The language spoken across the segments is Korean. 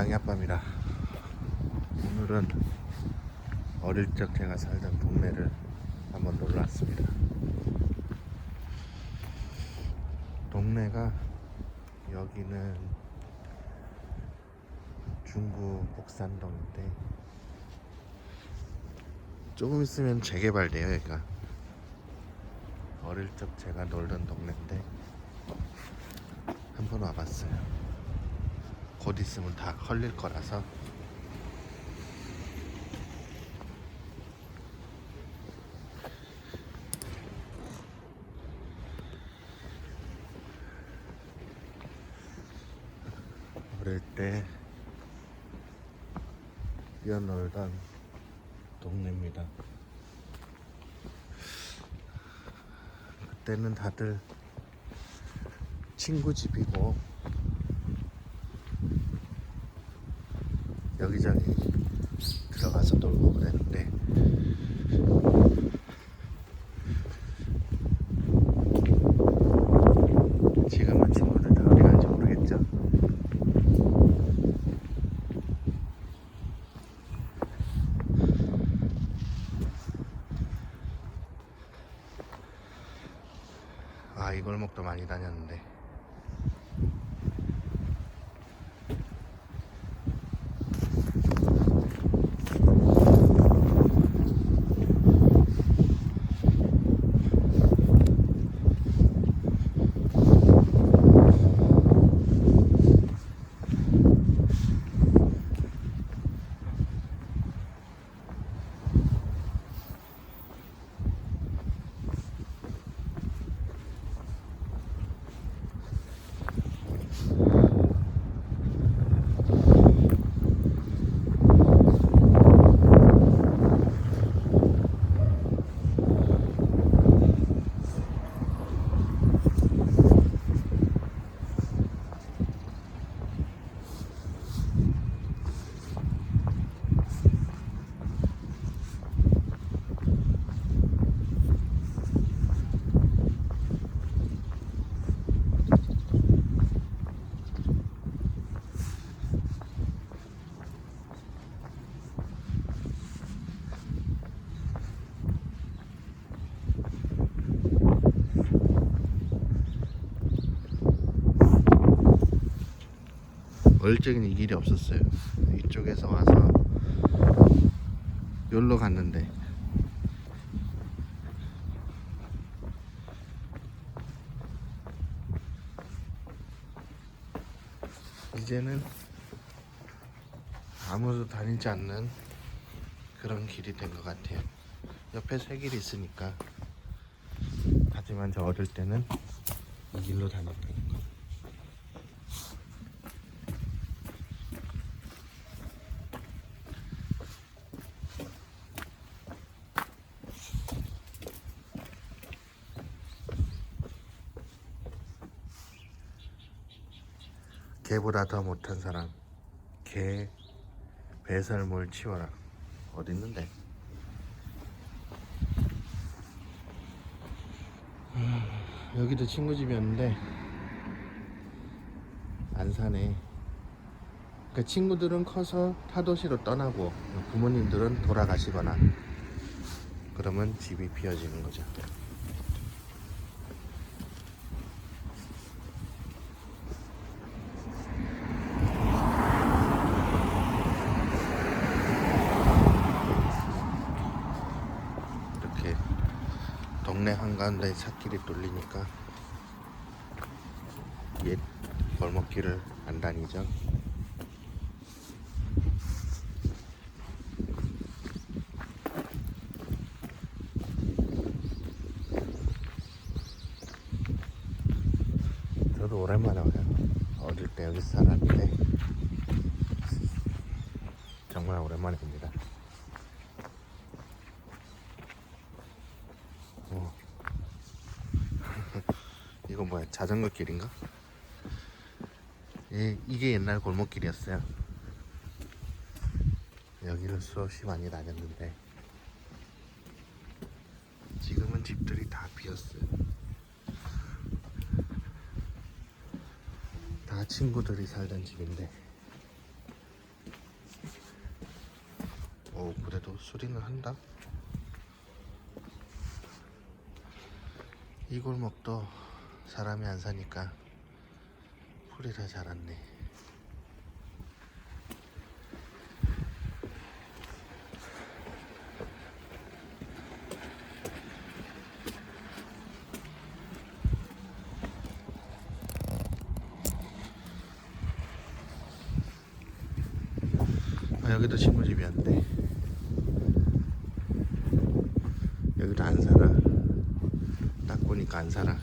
양야밤이라 오늘은 어릴 적 제가 살던 동네를 한번 놀러 왔습니다. 동네가 여기는 중구 복산동인데 조금 있으면 재개발돼요 여기가 어릴 적 제가 놀던 동네인데 한번 와봤어요 곧 있으면 다 헐릴 거라서 어릴 때 뛰어놀던 동네입니다. 그때는 다들 친구 집이고 여기저기 들어가서 놀고 그랬는데 지금은 친구들 다 어디 간지 모르겠죠. 아, 이 골목도 많이 다녔는데. 어릴 적에는 이 길이 없었어요. 이쪽에서 와서 여기로 갔는데 이제는 아무도 다니지 않는 그런 길이 된 것 같아요. 옆에 새 길이 있으니까 하지만 저 어릴 때는 이 길로 다녔던 거. 개보다 더 못한 사람. 개 배설물 치워라. 어디 있는데? 음, 여기도 친구 집이었는데 안 사네. 그 친구들은 커서 타도시로 떠나고 부모님들은 돌아가시거나 그러면 집이 비어지는 거죠 이렇게 동네 한가운데 찻길이 뚫리니까 옛 골목길을 안 다니죠. 저도 오랜만에 와요. 어릴 때 여기 살았는데 정말 오랜만에 봅니다. 어. 이거 뭐야 자전거 길인가? 예, 이게 옛날 골목길이었어요. 여기는 수없이 많이 다녔는데 지금은 집들이 다 비었어요. 다 친구들이 살던 집인데 오 그래도 수리는 한다. 이 골목도 사람이 안 사니까 풀이라 자랐네. 아, 여기도 친구 집이었는데 여기도 안 살아. 딱 보니까 안 살아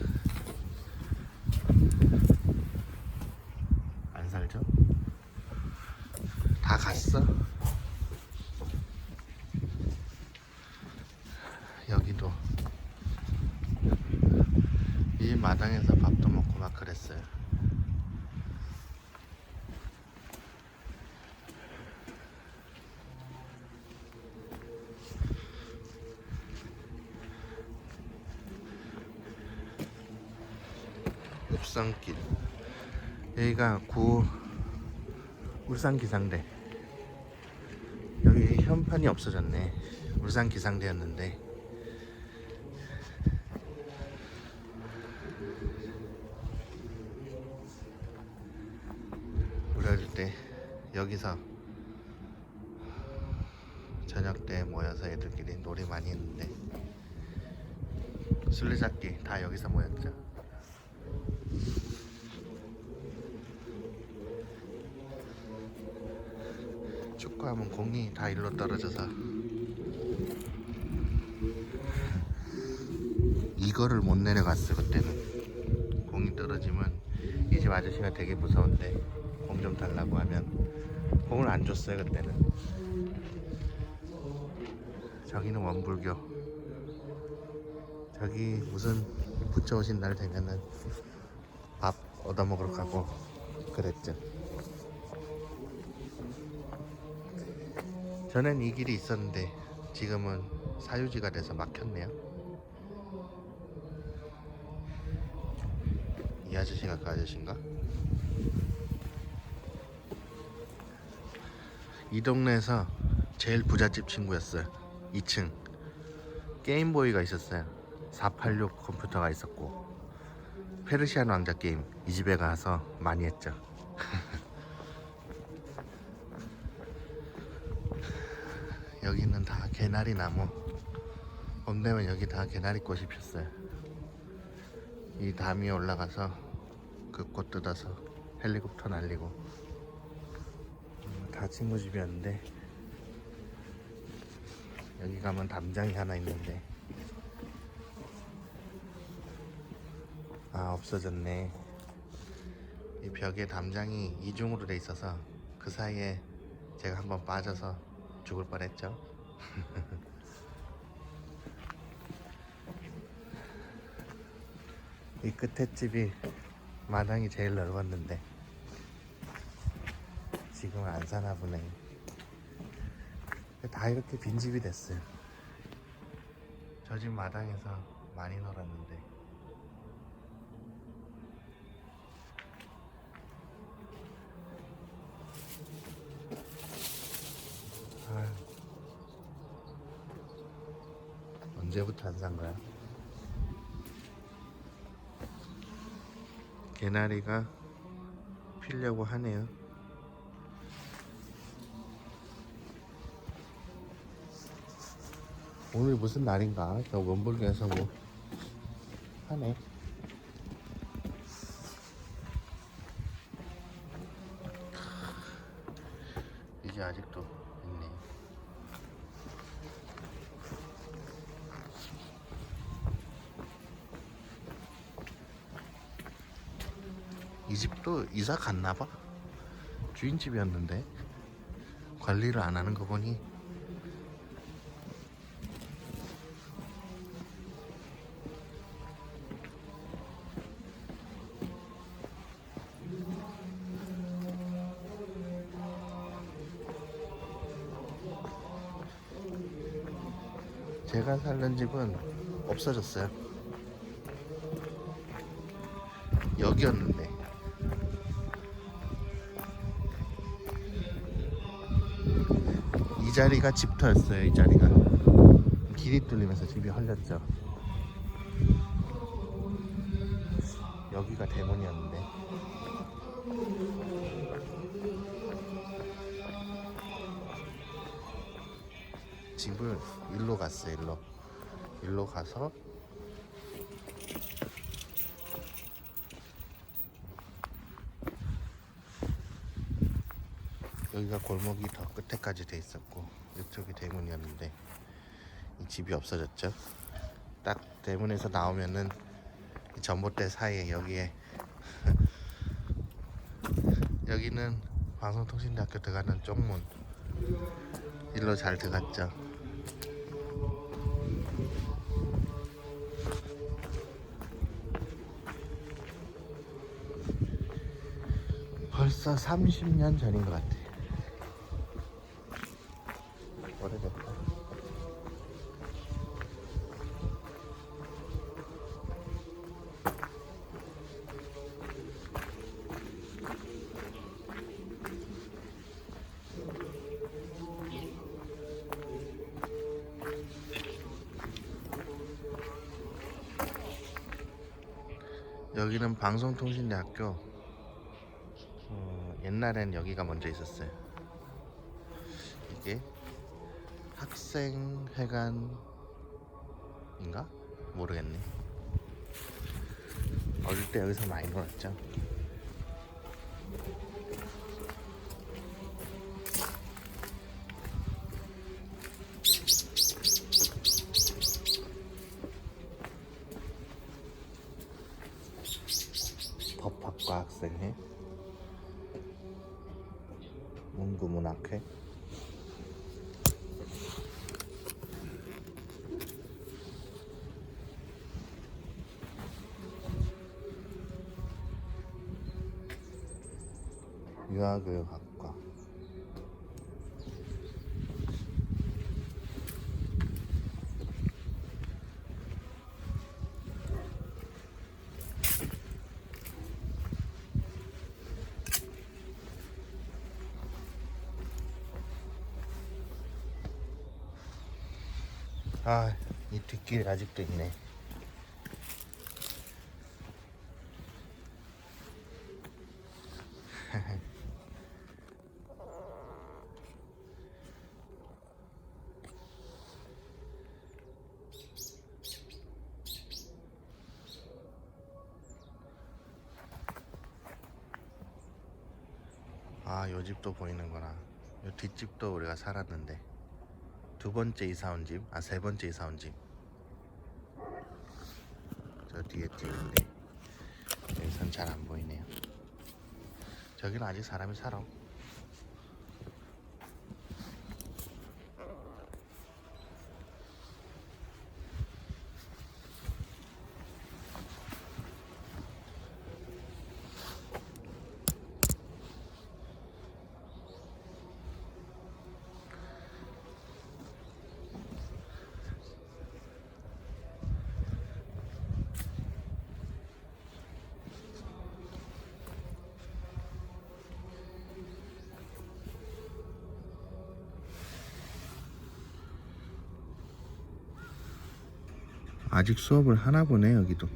안 살죠? 다 갔어 여기도 이 마당에서 밥도 먹고 막 그랬어요 읍산길. 여기가 구 울산 기상대. 여기 현판이 없어졌네. 울산 기상대였는데. 우리 어릴 때 여기서 저녁 때 모여서 애들끼리 놀이 많이 했는데 술래잡기 다 여기서 모였죠 축구하면 공이 다 일로 떨어져서 이거를 못 내려갔어 그때는. 공이 떨어지면 이 집 아저씨가 되게 무서운데 공 좀 달라고 하면 공을 안 줬어요 그때는. 저기는 원불교. 저기 무슨 부처 오신 날 되면은 밥 얻어먹으러 가고 그랬죠. 전엔 이 길이 있었는데 지금은 사유지가 돼서 막혔네요. 이 그 아저씨인가? 이 동네에서 제일 부잣집 친구였어요. 2층 게임보이가 있었어요. 486 컴퓨터가 있었고 페르시안 왕자 게임 이 집에 가서 많이 했죠. 여기는 다 개나리 나무. 봄 되면 여기 다 개나리 꽃이 폈어요. 이담 위에 올라가서 그꽃 뜯어서 헬리콥터 날리고 음, 다 친구 집이었는데 여기 가면 담장이 하나 있는데 아 없어졌네. 이 벽에 담장이 이중으로 돼 있어서 그 사이에 제가 한번 빠져서 죽을 뻔했죠. 이 끝에 집이 마당이 제일 넓었는데 지금은 안 사나 보네. 다 이렇게 빈 집이 됐어요. 저 집 마당에서 많이 놀았는데 아유. 언제부터 안 산 거야? 개나리가 피려고 하네요. 오늘 무슨 날인가? 저 원불교에서 뭐 하네. 이게 아직도 있네. 이 집도 이사 갔나 봐. 주인 집이었는데 관리를 안 하는 거 보니 제가 살던 집은 없어졌어요. 여기였는데. 자리가 집터였어요. 이 자리가 길이 뚫리면서 집이 헐렸죠. 여기가 대문이었는데 집을 일로 갔어요. 일로 일로 가서 여기가 골목이 더 끝에까지 돼 있었고 이쪽이 대문이었는데 이 집이 없어졌죠. 딱 대문에서 나오면은 이 전봇대 사이에 여기에 여기는 방송통신대학교 들어가는 쪽문 일로 잘 들어갔죠. 벌써 30년 전인 것 같아. 오래됐다. 여기는 방송통신대학교. 어, 옛날엔 여기가 먼저 있었어요. 이게 학생회관인가? 모르겠네. 어릴 때 여기서 많이 놀았죠. 아, 이 뒷길 아직도 있네. 아, 요 집도 보이는구나. 요 뒷집도 우리가 살았는데. 두 번째 이사 온 집, 아 세 번째 이사 온 집. 저 뒤에 집인데 여기선 잘 안 보이네요. 저기는 아직 사람이 살아. 아직 수업을 하나 보네 여기도.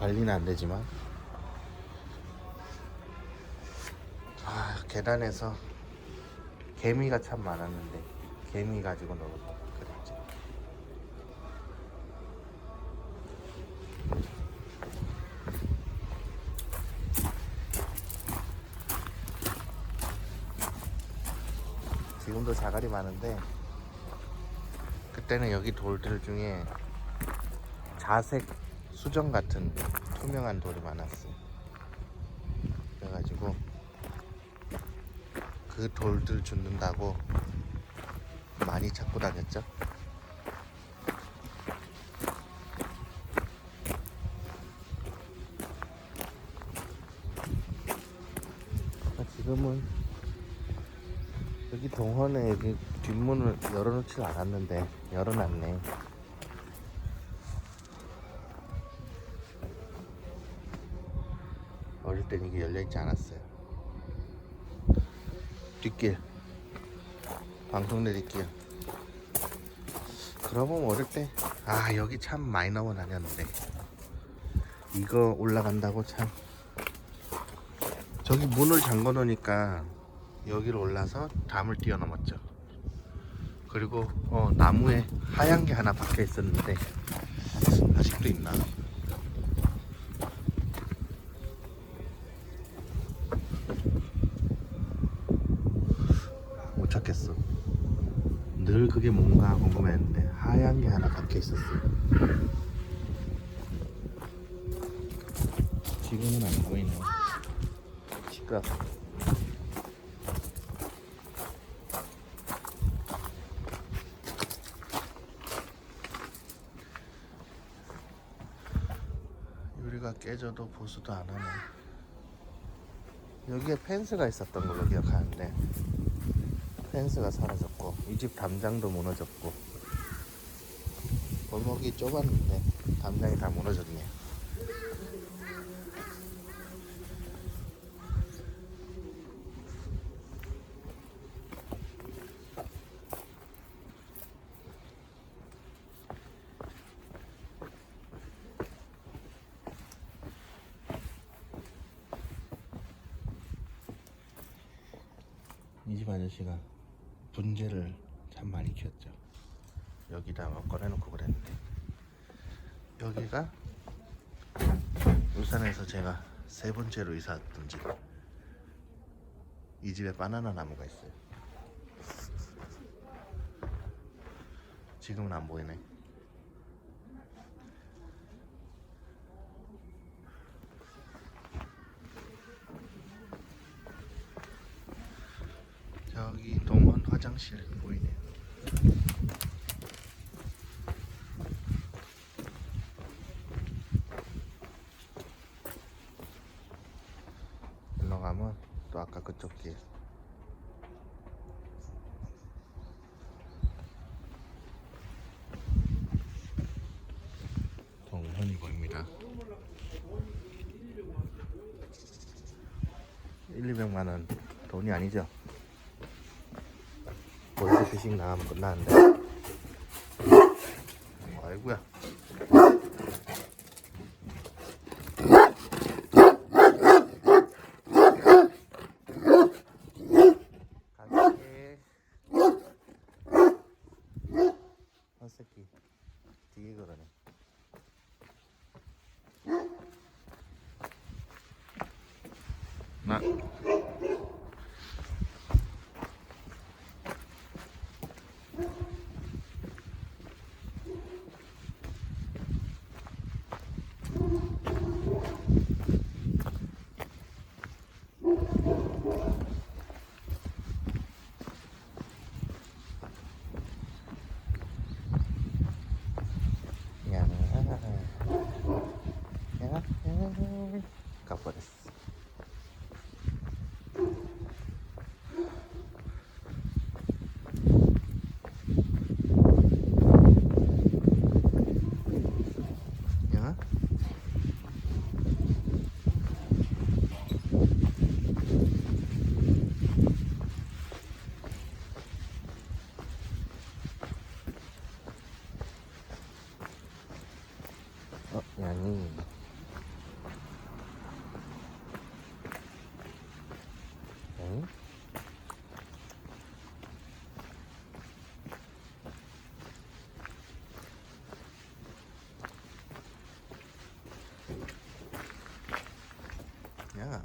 관리는 안 되지만. 아 계단에서 개미가 참 많았는데 개미 가지고 놀고 그랬지. 지금도 자갈이 많은데 그때는 여기 돌들 중에 자색 수정 같은 투명한 돌이 많았어. 그래가지고 그 돌들 줍는다고 많이 찾고 다녔죠. 아, 지금은 여기 동원에 여기 뒷문을 열어놓지 않았는데 열어놨네. 어릴 땐 이게 열려있지 않았어요. 뒷길. 방송 내릴게요 그러고 어릴 때 아 여기 참 넘어 다녔는데. 이거 올라간다고 참. 저기 문을 잠궈 놓으니까 여기로 올라서 담을 뛰어넘었죠 그리고 어, 나무에 하얀 게 하나 박혀 있었는데 아직도 있나? 못 찾겠어. 늘 그게 뭔가 궁금했는데 하얀 게 하나 박혀 있었어. 지금은 안 보이네. 시끄러 유리가 깨져도 보수도 안 하네. 여기에 펜스가 있었던 걸로 기억하는데 펜스가 사라졌고 이 집 담장도 무너졌고 골목이 좁았는데 담장이 다 무너졌네. 이 집 아저씨가 분재를 참 많이 키웠죠. 여기다 막 꺼내놓고 그랬는데 여기가 울산에서 제가 세 번째로 이사 왔던 집. 이 집에 바나나 나무가 있어요. 지금은 안 보이네. 저기 동원 화장실 보이네요. 일로 가면 또 아까 그쪽 길. 동현이 보입니다. 1, 200만 원 돈이 아니죠? 월드피싱 나가면 끝나는데 아이고야 갈게 한 새끼 되게 그러네 나 야, 야, 야, 가버렸어. 야, 어, 양이. 응? 야.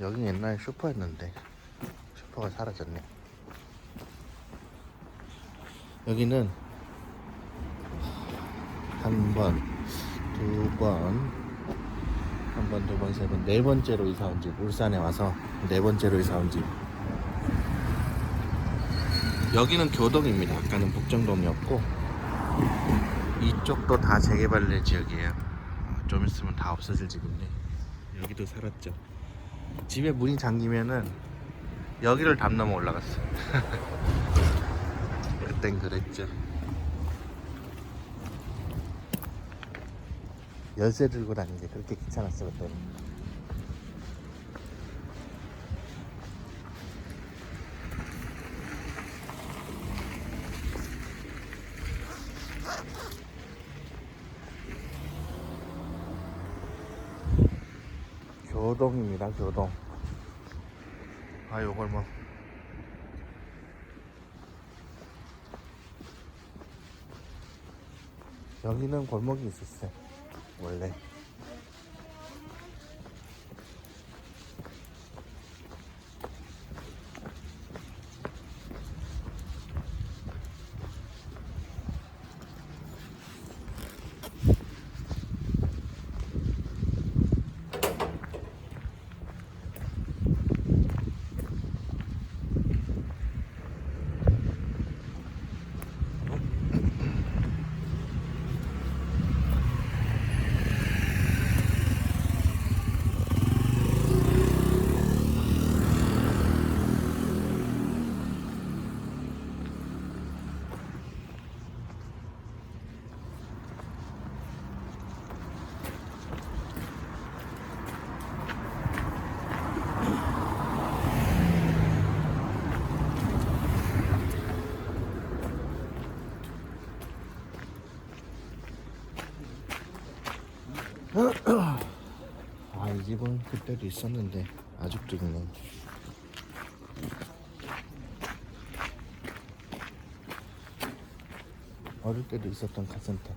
여긴 옛날에 슈퍼였는데 슈퍼가 사라졌네. 여기는 한 번, 두 번, 한 번, 두 번, 세 번, 네 번째로 이사 온 집. 울산에 와서 네 번째로 이사 온 집. 여기는 교동입니다. 아까는 북정동이었고 이쪽도 다 재개발될 지역이에요. 어, 좀 있으면 다 없어질 집인데 여기도 살았죠. 집에 문이 잠기면은 여기를 담 넘어 올라갔어. 그땐 그랬죠. 열쇠 들고 다니는 게 그렇게 귀찮았어 그때 교동입니다 교동. 아 요걸 뭐. 여기는 골목이 있었어요 원래 아 이 집은 그때도 있었는데 아직도 있네 어릴 때도 있었던 카센터